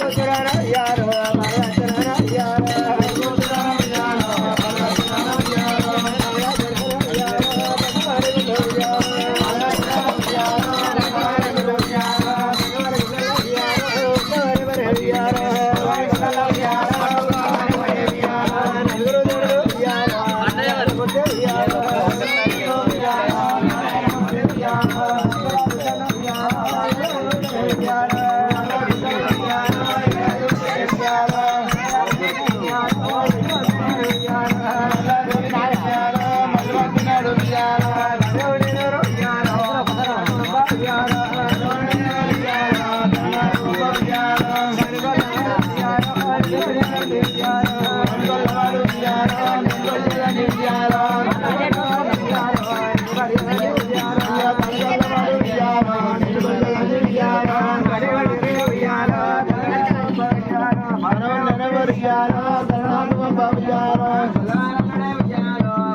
ಯಾರೋ వియారో గణనాథుమ వియారో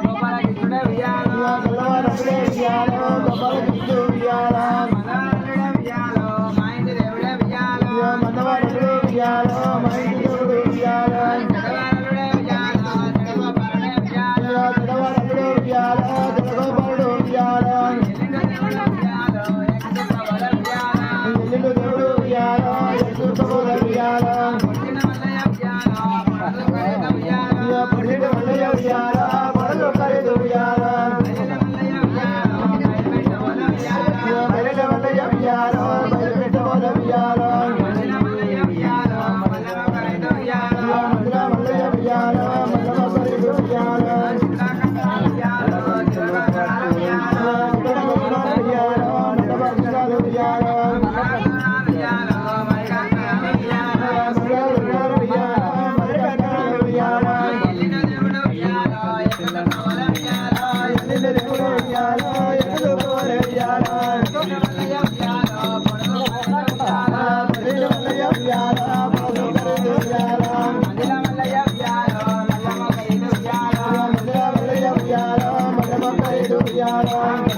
గోపాల కృష్ణుడే వియారో గోపాలకుడే వియారో గోపాల కృష్ణుడు వియారో మనోహరుడే వియారో మా ఇంటి దేవుడే వియారో మనవరుడే వియారో మా ఇంటి దేవుడు వియారో జగవాలకుడే వియారో జగగోపాలుడే వియారో జగవాలకుడే వియారో జగగోపాలుడు వియారో ఎల్లుండు దేవుడు వియారో ఎల్లుండు Hallelujah.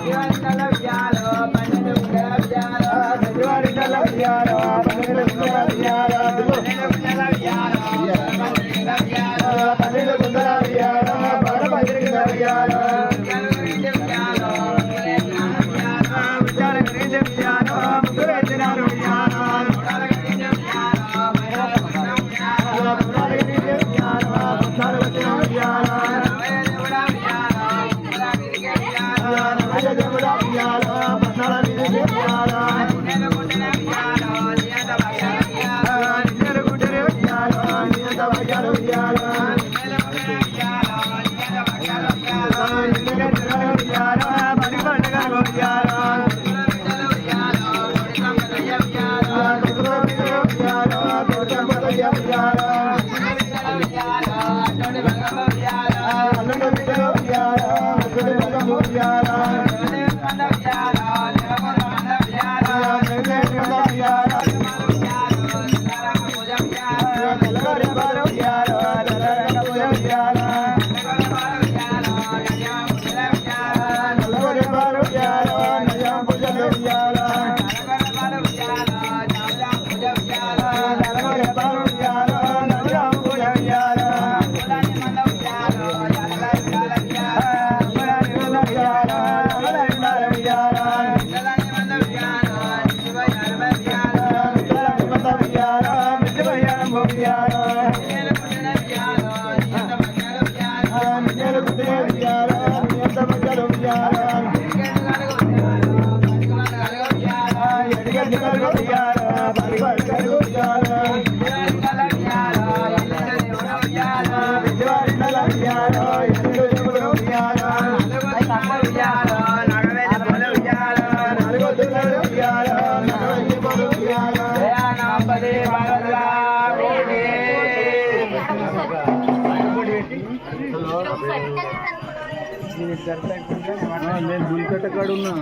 Thank you. Yeah. నేను గుల్కట్ట కాడున్నా.